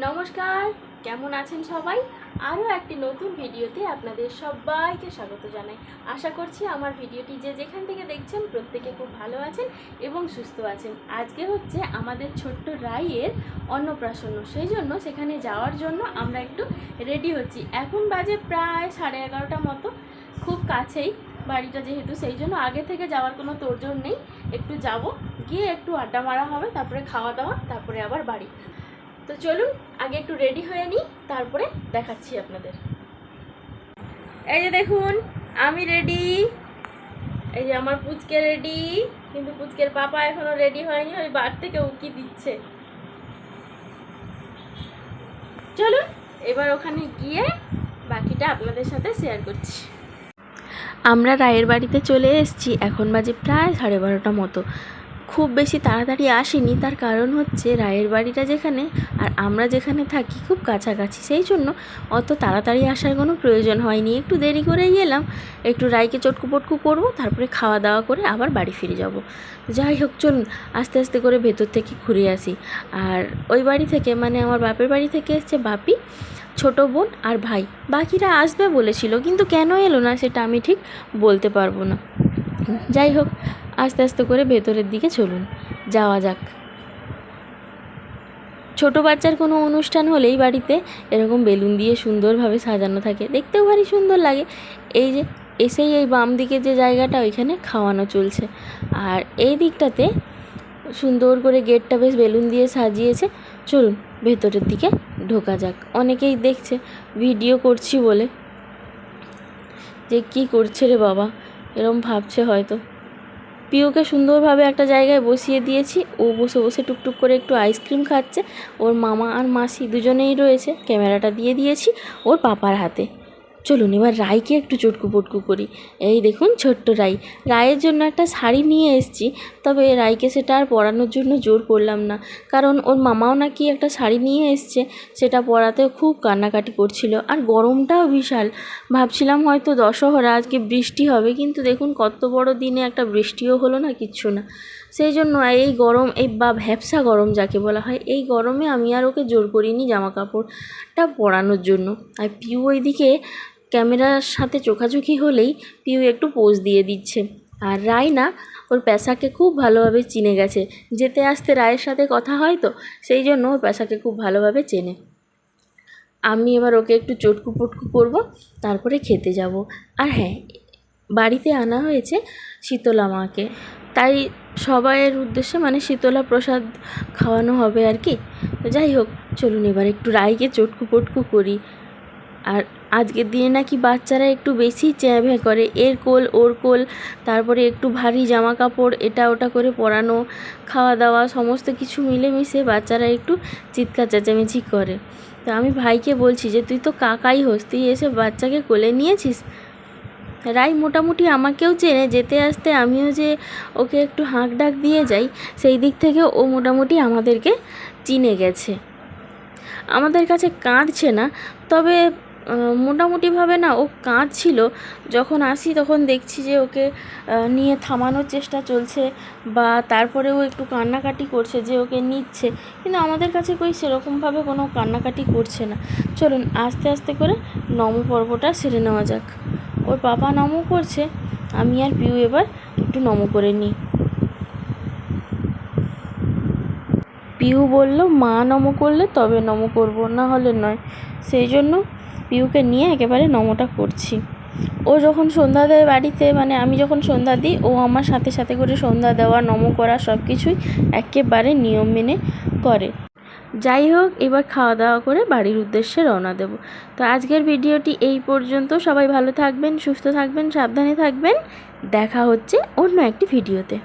নমস্কার, কেমন আছেন সবাই? আরও একটি নতুন ভিডিওতে আপনাদের সবাইকে স্বাগত জানাই। আশা করছি আমার ভিডিওটি যে যেখান থেকে দেখছেন প্রত্যেকে খুব ভালো আছেন এবং সুস্থ আছেন। আজকে হচ্ছে আমাদের ছোট্ট রাইয়ের অন্নপ্রাশন্ন সেই জন্য সেখানে যাওয়ার জন্য আমরা একটু রেডি হচ্ছি। এখন বাজে প্রায় সাড়ে এগারোটা মতো। খুব কাছেই বাড়িটা যেহেতু, সেই জন্য আগে থেকে যাওয়ার কোনো তোড়জোড় নেই। একটু যাব, গিয়ে একটু আড্ডা মারা হবে, তারপরে খাওয়া দাওয়া, তারপরে আবার বাড়ি। তো চলুন, আগে একটু রেডি হয়ে নিই, তারপরে দেখাচ্ছি আপনাদের। এই যে দেখুন, আমি রেডি এই যে আমার পুচকে রেডি কিন্তু পুচকের পাপা এখনও রেডি হয়নি, ওই বার থেকে উকি দিচ্ছে। চলুন, এবার ওখানে গিয়ে বাকিটা আপনাদের সাথে শেয়ার করছি। আমরা রায়ের বাড়িতে চলে এসেছি, এখন বাজে প্রায় সাড়ে বারোটা মতো। খুব বেশি তাড়াতাড়ি আসেনি। তার কারণ হচ্ছে রায়ের বাড়িটা যেখানে আর আমরা যেখানে থাকি খুব কাছাকাছি, সেই জন্য অত তাড়াতাড়ি আসার কোনো প্রয়োজন হয়নি। একটু দেরি করেই এলাম, একটু রায়কে চটকু পটকু করব, তারপরে খাওয়া দাওয়া করে আবার বাড়ি ফিরে যাব। যাই হোক, চলুন, আস্তে আস্তে করে ভেতর থেকে ঘুরে আসি। আর ওই বাড়ি থেকে মানে আমার বাপের বাড়ি থেকে এসছে বাপি, ছোট বোন আর ভাই। বাকিরা আসবে বলেছিল, কিন্তু কেন এলো না সেটা আমি ঠিক বলতে পারব না। যাই হোক আস্তে আস্তে করে ভেতরের দিকে চলুন, যাওয়া যাক। ছোট বাচ্চার কোনো অনুষ্ঠান হলেই বাড়িতে এরকম বেলুন দিয়ে সুন্দরভাবে সাজানো থাকে। দেখতেও ভারী সুন্দর লাগে। এই যে, এসেই এই বাম দিকে যে জায়গাটা, ওইখানে খাওয়ানো চলছে। আর এই দিকটাতে সুন্দর করে গেটটা বেশ বেলুন দিয়ে সাজিয়েছে। চলুন, ভেতরের দিকে ঢোকা যাক। অনেকেই দেখছে, ভিডিও করছি বলে। যে, কি করছে রে বাবা? এরম ভাবছে হয়তো। পিওকে সুন্দরভাবে একটা জায়গায় বসিয়ে দিয়েছি। ও বসে বসে টুকটুক করে একটু আইসক্রিম খাচ্ছে। ওর মামা আর মাসি দুজনেই রয়েছে। ক্যামেরাটা দিয়ে দিয়েছি। ওর পাপার হাতে। চলুন, এবার রাইকে একটু চটকু পটকু করি। এই দেখুন, ছোট্ট রাই রায়ের জন্য একটা শাড়ি নিয়ে এসেছি, তবে রাইকে সেটা আর পরানোর জন্য জোর করলাম না। কারণ ওর মামাও নাকি একটা শাড়ি নিয়ে এসছে, সেটা পরাতে খুব কান্নাকাটি করছিল, আর গরমটাও বিশাল। ভাবছিলাম হয়তো দশহরা, আজকে বৃষ্টি হবে, কিন্তু দেখুন, কত বড় দিনে একটা বৃষ্টিও হলো না, কিচ্ছু না। সেই জন্য এই গরম, এই বা ভ্যাবসা গরম যাকে বলা হয়, এই গরমে আমি আর ওকে জোর করিনি জামা কাপড়টা পরানোর জন্য। আর পিউ ওইদিকে ক্যামেরার সাথে চোখাচোখি হলেই পিউ একটু পোজ দিয়ে দিচ্ছে। আর রায় না ওর পেশাকে খুব ভালোভাবে চিনে গেছে। যেতে আসতে রায়ের সাথে কথা হয় তো, সেই জন্য ওর পেশাকে খুব ভালোভাবে চেনে। আমি এবার ওকে একটু চটকু পটকু করব, তারপরে খেতে যাব। আর হ্যাঁ বাড়িতে আনা হয়েছে শীতলা মাকে। তাই সবাইয়ের উদ্দেশ্যে মানে শীতলা প্রসাদ খাওয়ানো হবে আর কি। যাই হোক, চলুন এবার একটু রাইকে চটকু পটকু করি। আর আজকের দিনে নাকি বাচ্চারা একটু বেশি চ্যাঁভ্যাঁ করে। এর কোল, ওর কোল, তারপরে একটু ভারী জামা কাপড় এটা ওটা করে পরানো খাওয়া দাওয়া সমস্ত কিছু মিলেমিশে বাচ্চারা একটু চিৎকার চেঁচামেচি করে। তো আমি ভাইকে বলছি যে, তুই তো কাকাই হোস, তুই এসে বাচ্চাকে কোলে নিয়েছিস? রাই মোটামুটি আমাকেও চেনে, যেতে আসতে আমিও যে ওকে একটু হাঁক ডাক দিয়ে যাই, সেই দিক থেকে ও মোটামুটি আমাদেরকে চিনে গেছে। আমাদের কাছে কাঁদছে না, তবে মোটামুটিভাবে না ও কাঁদছিল। যখন আসি তখন দেখছি যে ওকে নিয়ে থামানোর চেষ্টা চলছে বা তারপরেও একটু কান্নাকাটি করছে যে ওকে নিচ্ছে। কিন্তু আমাদের কাছে কই সেরকমভাবে কোনো কান্নাকাটি করছে না। চলুন আস্তে আস্তে করে নম পর্বটা সেরে নেওয়া যাক। ওর পাপা নম করছে, আমি আর পিউ এবার একটু নম করে নিই। পিউ বলল, মা নম করলে তবে নম করব, না হলে নয়। সেই জন্য পিউকে নিয়ে একেবারে নমটা করছি। ও যখন সন্ধ্যা দেয় বাড়িতে মানে আমি যখন সন্ধ্যা দিই, ও আমার সাথে সাথে করে সন্ধ্যা দেওয়া, নম করা সব কিছুই একেবারে নিয়ম মেনে করে। যাই হোক, এবার খাওয়া দাওয়া করে বাড়ির উদ্দেশ্যে রওনা দেব। তো আজকের ভিডিওটি এই পর্যন্ত। সবাই ভালো থাকবেন, সুস্থ থাকবেন, সাবধানে থাকবেন। দেখা হচ্ছে অন্য একটি ভিডিওতে।